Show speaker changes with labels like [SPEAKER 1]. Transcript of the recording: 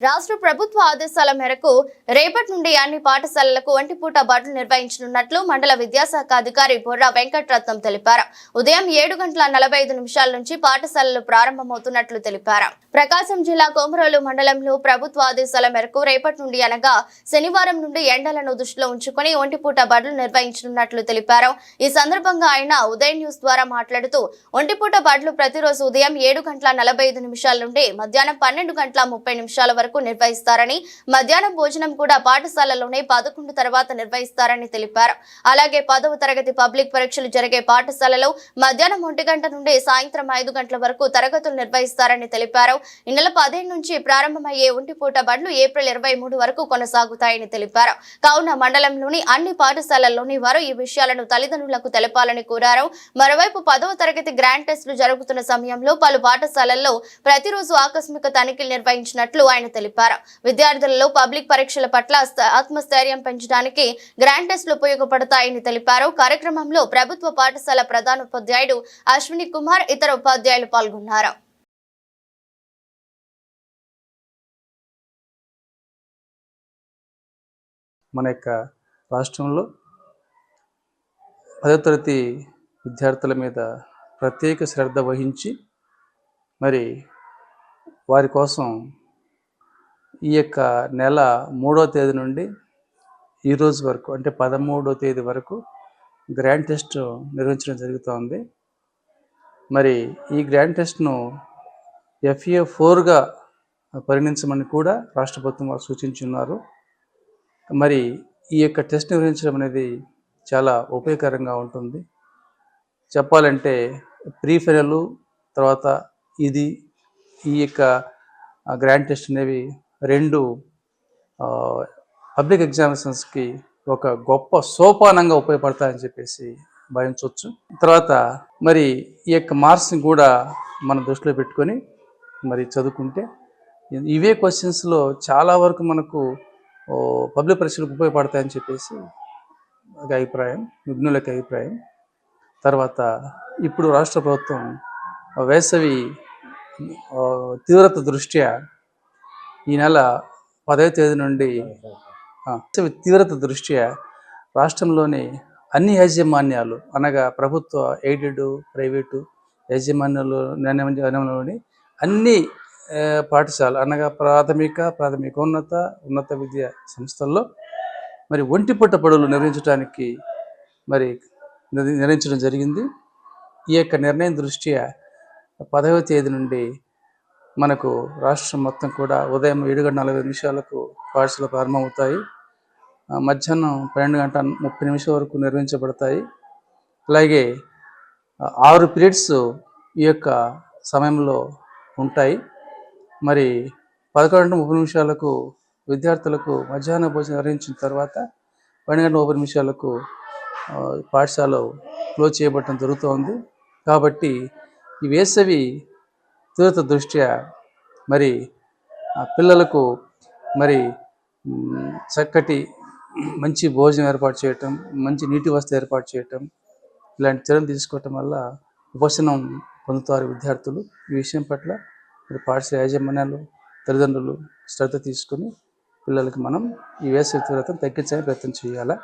[SPEAKER 1] రాష్ట్ర ప్రభుత్వ ఆదేశాల మేరకు రేపటి నుండి అన్ని పాఠశాలలకు ఒంటిపూట బడులు నిర్వహించనున్నట్లు మండల విద్యాశాఖ అధికారి బొర్రా వెంకటరత్నం తెలిపారు. ఉదయం ఏడు గంటల నలభై ఐదు నిమిషాల నుంచి పాఠశాలలు ప్రారంభమవుతున్నట్లు తెలిపారు. ప్రకాశం జిల్లా కోమరోలు మండలంలో ప్రభుత్వ ఆదేశాల మేరకు రేపటి నుండి అనగా శనివారం నుండి ఎండలను దృష్టిలో ఉంచుకొని ఒంటిపూట బడులు నిర్వహించనున్నట్లు తెలిపారు. ఈ సందర్భంగా ఆయన ఉదయం న్యూస్ ద్వారా మాట్లాడుతూ ఒంటిపూట బడులు ప్రతిరోజు ఉదయం ఏడు గంటల నలభై ఐదు నిమిషాల నుండి మధ్యాహ్నం పన్నెండు గంటల ముప్పై నిమిషాల వరకు నిర్వహిస్తారని మధ్యాహ్నం భోజనం కూడా పాఠశాలలోనే పదకొండు తర్వాత నిర్వహిస్తారని తెలిపారు. అలాగే పదవ తరగతి పబ్లిక్ పరీక్షలు జరిగే పాఠశాలలో మధ్యాహ్నం ఒంటి గంట నుండి సాయంత్రం ఐదు గంటల వరకు తరగతులు నిర్వహిస్తారని తెలిపారు. ఈ నెల పదిహేను నుంచి ప్రారంభమయ్యే ఒంటిపూట బండ్లు ఏప్రిల్ ఇరవై మూడు వరకు కొనసాగుతాయని తెలిపారు. కావున మండలంలోని అన్ని పాఠశాలల్లోని వారు ఈ విషయాలను తల్లిదండ్రులకు తెలపాలని కోరారు. మరోవైపు పదవ తరగతి గ్రాండ్ టెస్టులు జరుగుతున్న సమయంలో పలు పాఠశాలల్లో ప్రతిరోజు ఆకస్మిక తనిఖీలు నిర్వహించినట్లు ఆయన తెలిపారు. విద్యార్థులలో పబ్లిక్ పరీక్షల పట్ల ఆత్మస్థైర్యం పెంచడానికి గ్రాండ్ టెస్టులు ఉపయోగపడతాయని తెలిపారు. కార్యక్రమంలో ప్రభుత్వ పాఠశాల ప్రధానోపాధ్యాయుడు అశ్విని కుమార్ ఇతర ఉపాధ్యాయులు పాల్గొన్నారు.
[SPEAKER 2] మన యొక్క రాష్ట్రంలో పదో తరగతి విద్యార్థుల మీద ప్రత్యేక శ్రద్ధ వహించి మరి వారి కోసం ఈ యొక్క నెల మూడో తేదీ నుండి ఈరోజు వరకు అంటే పదమూడో తేదీ వరకు గ్రాండ్ టెస్ట్ నిర్వహించడం జరుగుతోంది. మరి ఈ గ్రాండ్ టెస్ట్ను ఎఫ్ఏ ఫోర్గా పరిగణించమని కూడా రాష్ట్ర ప్రభుత్వం వారు సూచించున్నారు. మరి ఈ యొక్క టెస్ట్ నిర్వహించడం అనేది చాలా ఉపయోగకరంగా ఉంటుంది. చెప్పాలంటే ప్రీ ఫైనల్ తర్వాత ఇది ఈ యొక్క గ్రాండ్ టెస్ట్ అనేవి రెండు పబ్లిక్ ఎగ్జామినేషన్స్కి ఒక గొప్ప సోపానంగా ఉపయోగపడతాయని చెప్పేసి భావించవచ్చు తర్వాత మరి ఈ యొక్క మార్క్స్ని కూడా మనం దృష్టిలో పెట్టుకొని మరి చదువుకుంటే ఇవే క్వశ్చన్స్లో చాలా వరకు మనకు పబ్లిక్ పరీక్షలకు ఉపయోగపడతాయని చెప్పేసి ఒక అభిప్రాయం విఘ్నులకి యొక్క అభిప్రాయం. తర్వాత ఇప్పుడు రాష్ట్ర ప్రభుత్వం వేసవి తీవ్రత దృష్ట్యా ఈ నెల పదవ తేదీ నుండి తీవ్రత దృష్ట్యా రాష్ట్రంలోని అన్ని యాజమాన్యాలు అనగా ప్రభుత్వ ఎయిడెడ్ ప్రైవేటు యాజమాన్యాలు నిర్ణయంలోని అన్ని పాఠశాల అనగా ప్రాథమిక ప్రాథమికోన్నత ఉన్నత విద్యా సంస్థల్లో మరి ఒంటిపూట పడులు నిర్వహించడానికి మరి నిర్ణయించడం జరిగింది. ఈ యొక్క నిర్ణయం దృష్ట్యా పదవ తేదీ నుండి మనకు రాష్ట్రం మొత్తం కూడా ఉదయం ఏడు గంట నలభై నిమిషాలకు పాఠశాల ప్రారంభమవుతాయి. మధ్యాహ్నం పన్నెండు గంటల ముప్పై నిమిషాల వరకు నిర్వహించబడతాయి. అలాగే ఆరు పీరియడ్స్ ఈ యొక్క సమయంలో ఉంటాయి. మరి పదకొండు గంట ముప్పై నిమిషాలకు విద్యార్థులకు మధ్యాహ్న భోజనం నిర్వహించిన తర్వాత పన్నెండు గంటల ముప్పై నిమిషాలకు పాఠశాల క్లోజ్ చేయబడటం జరుగుతోంది. కాబట్టి ఈ వేసవి తీవ్రత దృష్ట్యా మరి పిల్లలకు మరి చక్కటి మంచి భోజనం ఏర్పాటు చేయటం మంచి నీటి వసతి ఏర్పాటు చేయటం ఇలాంటి చర్యలు తీసుకోవటం వల్ల ఉపశనం పొందుతారు విద్యార్థులు. ఈ విషయం పట్ల మరి పాఠశాల యాజమాన్యాలు తల్లిదండ్రులు శ్రద్ధ తీసుకుని పిల్లలకి మనం ఈ వేసవి తీవ్రతను తగ్గించడానికి ప్రయత్నం చేయాలి?